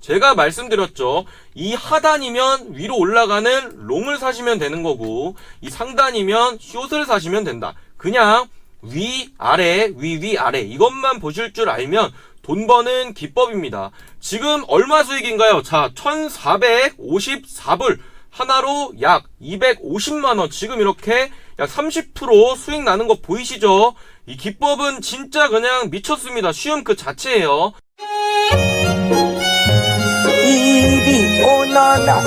제가 말씀드렸죠. 이 하단이면 위로 올라가는 롱을 사시면 되는 거고, 이 상단이면 숏을 사시면 된다. 그냥 위, 아래, 위, 위, 아래. 이것만 보실 줄 알면 돈 버는 기법입니다. 지금 얼마 수익인가요? 자, 1454불. 하나로 약 250만원. 지금 이렇게 약 30% 수익 나는 거 보이시죠? 이 기법은 진짜 그냥 미쳤습니다. 쉬운 그 자체예요. 오너라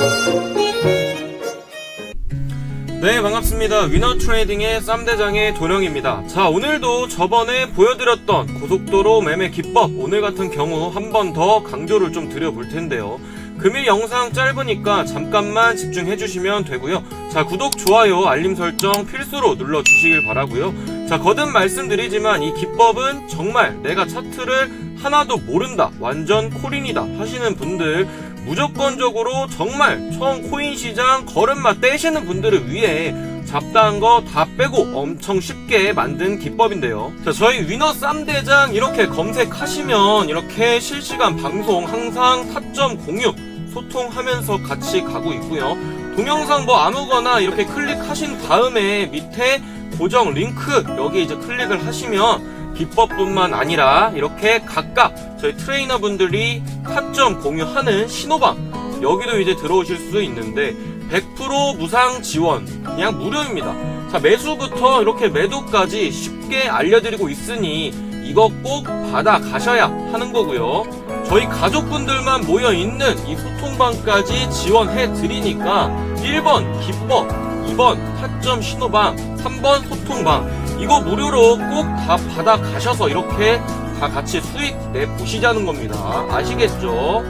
네 반갑습니다. 위너 트레이딩의 쌈대장의 도령입니다. 자 오늘도 저번에 보여드렸던 고속도로 매매 기법 오늘 같은 경우 한 번 더 강조를 좀 드려볼 텐데요. 금일 영상 짧으니까 잠깐만 집중해 주시면 되고요. 자 구독 좋아요 알림 설정 필수로 눌러 주시길 바라고요. 자 거듭 말씀드리지만 이 기법은 정말 내가 차트를 하나도 모른다 완전 콜인이다 하시는 분들 무조건적으로 정말 처음 코인 시장 걸음마 떼시는 분들을 위해 잡다한 거 다 빼고 엄청 쉽게 만든 기법인데요. 자, 저희 위너 쌈대장 이렇게 검색하시면 이렇게 실시간 방송 항상 타점 공유 소통하면서 같이 가고 있고요. 동영상 뭐 아무거나 이렇게 클릭하신 다음에 밑에 고정 링크 여기 이제 클릭을 하시면 기법뿐만 아니라 이렇게 각각 저희 트레이너분들이 타점 공유하는 신호방 여기도 이제 들어오실 수 있는데 100% 무상 지원 그냥 무료입니다. 자 매수부터 이렇게 매도까지 쉽게 알려드리고 있으니 이거 꼭 받아 가셔야 하는 거고요. 저희 가족분들만 모여 있는 이 소통방까지 지원해 드리니까 1번 기법, 2번 타점 신호방, 3번 소통방 이거 무료로 꼭 다 받아 가셔서 이렇게 다 같이 수익 내 보시자는 겁니다. 아시겠죠?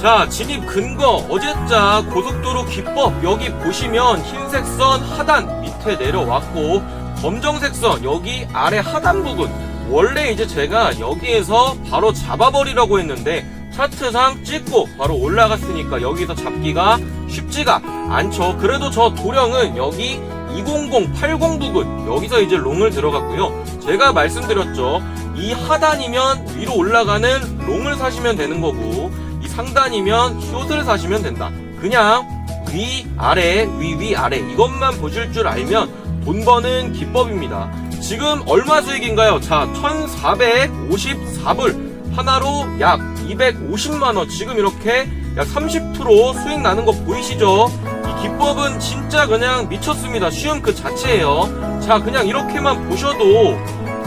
자, 진입 근거 어제자 고속도로 기법 여기 보시면 흰색 선 하단 밑에 내려왔고 검정색 선 여기 아래 하단 부분 원래 이제 제가 여기에서 바로 잡아버리려고 했는데 차트상 찍고 바로 올라갔으니까 여기서 잡기가 쉽지가 않죠. 그래도 저 도령은 여기 20080 부분 여기서 이제 롱을 들어갔고요. 제가 말씀드렸죠. 이 하단이면 위로 올라가는 롱을 사시면 되는 거고 이 상단이면 숏을 사시면 된다. 그냥 위 아래 위 위 아래 이것만 보실 줄 알면 돈 버는 기법입니다. 지금 얼마 수익인가요? 자, 1454불 하나로 약 250만 원 지금 이렇게 약 30% 수익 나는 거 보이시죠? 이 기법은 진짜 그냥 미쳤습니다. 쉬운 그 자체예요. 자, 그냥 이렇게만 보셔도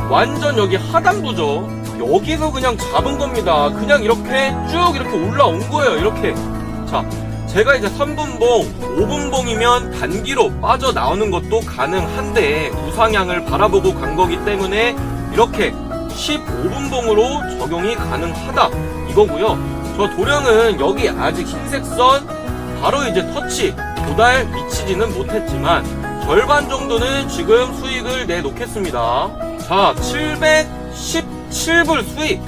완전 여기 하단부죠. 여기서 그냥 잡은 겁니다. 그냥 이렇게 쭉 이렇게 올라온 거예요. 이렇게. 자, 제가 이제 3분봉, 5분봉이면 단기로 빠져나오는 것도 가능한데 우상향을 바라보고 간 거기 때문에 이렇게 15분봉으로 적용이 가능하다 이거고요. 저 도령은 여기 아직 흰색 선 바로 이제 터치 도달 미치지는 못했지만 절반 정도는 지금 수익을 내놓겠습니다. 자, 717불 수익.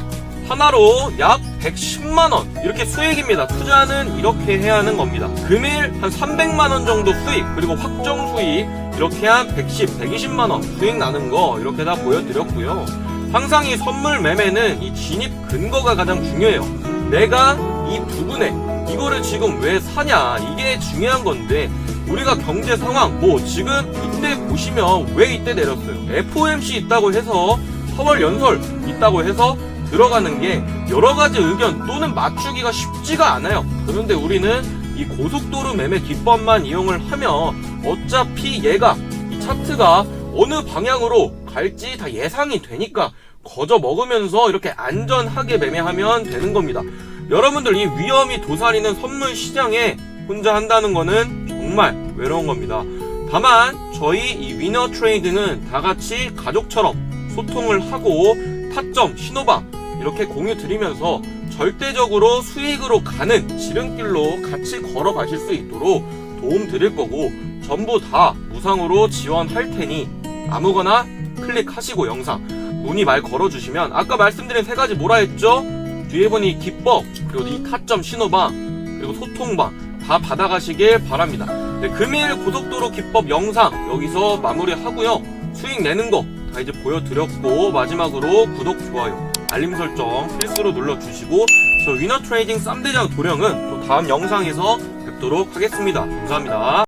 하나로 약 110만원. 이렇게 수익입니다. 투자는 이렇게 해야 하는 겁니다. 금일 한 300만원 정도 수익 그리고 확정 수익. 이렇게 한 110, 120만원 수익 나는 거 이렇게 다 보여드렸고요. 항상 이 선물 매매는 이 진입 근거가 가장 중요해요. 내가 이 부분에 이거를 지금 왜 사냐 이게 중요한 건데 우리가 경제 상황 뭐 지금 이때 보시면 왜 이때 내렸어요 FOMC 있다고 해서 4월 연설 있다고 해서 들어가는 게 여러 가지 의견 또는 맞추기가 쉽지가 않아요. 그런데 우리는 이 고속도로 매매 기법만 이용을 하면 어차피 얘가 이 차트가 어느 방향으로 갈지 다 예상이 되니까 거저 먹으면서 이렇게 안전하게 매매하면 되는 겁니다. 여러분들 이 위험이 도사리는 선물 시장에 혼자 한다는 거는 정말 외로운 겁니다. 다만 저희 이 위너 트레이드는 다 같이 가족처럼 소통을 하고 타점, 신호방 이렇게 공유 드리면서 절대적으로 수익으로 가는 지름길로 같이 걸어가실 수 있도록 도움 드릴 거고 전부 다 무상으로 지원할 테니 아무거나 클릭하시고 영상 문의 말 걸어주시면 아까 말씀드린 세 가지 뭐라 했죠? 뒤에 보니 기법 그리고 이 타점 신호방 그리고 소통방 다 받아가시길 바랍니다. 네, 금일 고속도로 기법 영상 여기서 마무리하고요. 수익 내는 거 다 이제 보여드렸고 마지막으로 구독 좋아요 알림 설정 필수로 눌러주시고 저 위너 트레이딩 쌈대장 도령은 또 다음 영상에서 뵙도록 하겠습니다. 감사합니다.